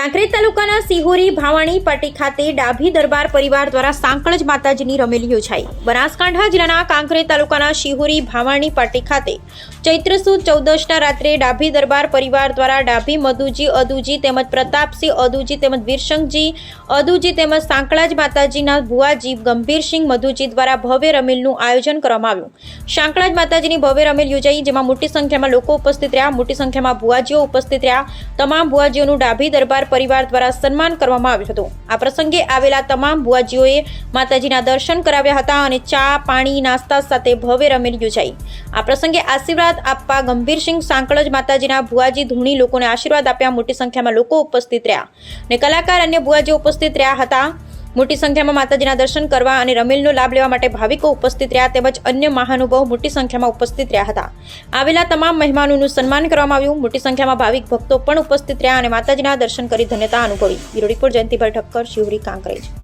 કાંકરેજ તાલુકાના સિહોરી, ભાવાણી, પાટી ખાતે ડાભી દરબાર પરિવાર દ્વારા સાંકળજ માતાજીની રમેલી યોજાઈ. બનાસકાંઠા જિલ્લાના કાંકરેજ તાલુકાના શિહોરી ભાવાણી, પાટી ખાતે ચૈત્ર સુદ ચૌદશના રાત્રે ડાભી દરબાર પરિવાર દ્વારા ડાભી મધુજી, અદુજી તેમજ પ્રતાપસિંહ, અદુજી તેમજ વીરસંગજી અદુજી તેમજ સાંકળાજ માતાજીના ભુવાજી ગંભીરસિંહ મધુજી દ્વારા ભવ્ય રમેલનું આયોજન કરવામાં આવ્યું. સાંકળાજ માતાજીની ભવ્ય રમેલ યોજાઈ, જેમાં મોટી સંખ્યામાં લોકો ઉપસ્થિત રહ્યા, મોટી સંખ્યામાં ભુવાજીઓ ઉપસ્થિત રહ્યા. તમામ ભુવાજીઓનું ડાભી દરબાર પરિવાર દ્વારા સન્માન કરવામાં આવ્યું હતું. આ પ્રસંગે આવેલા તમામ ભુવાજીઓએ માતાજીના દર્શન કરાવ્યા હતા અને ચા, પાણી, નાસ્તા સાથે ભવ્ય રમેલ યોજાઈ. આ પ્રસંગે આશીર્વાદ આપવા ગંભીરસિંહ સાંકળજ માતાજીના ભુવાજી ધૂણી લોકોને આશીર્વાદ આપ્યા. મોટી સંખ્યામાં લોકો ઉપસ્થિત રહ્યા. અને કલાકાર અન્ય ભુવાજીઓ ઉપસ્થિત રહ્યા હતા. મોટી સંખ્યામાં માતાજીના દર્શન કરવા અને રમેલનો લાભ લેવા માટે ભાવિકો ઉપસ્થિત રહ્યા તેમજ અન્ય મહાનુભાવો મોટી સંખ્યામાં ઉપસ્થિત રહ્યા હતા. આવેલા તમામ મહેમાનોનું સન્માન કરવામાં આવ્યું. મોટી સંખ્યામાં ભાવિક ભક્તો પણ ઉપસ્થિત રહ્યા અને માતાજીના દર્શન કરી ધન્યતા અનુભવી. Bureau report Jayantibhai Thakkar, Shivri Kankrej.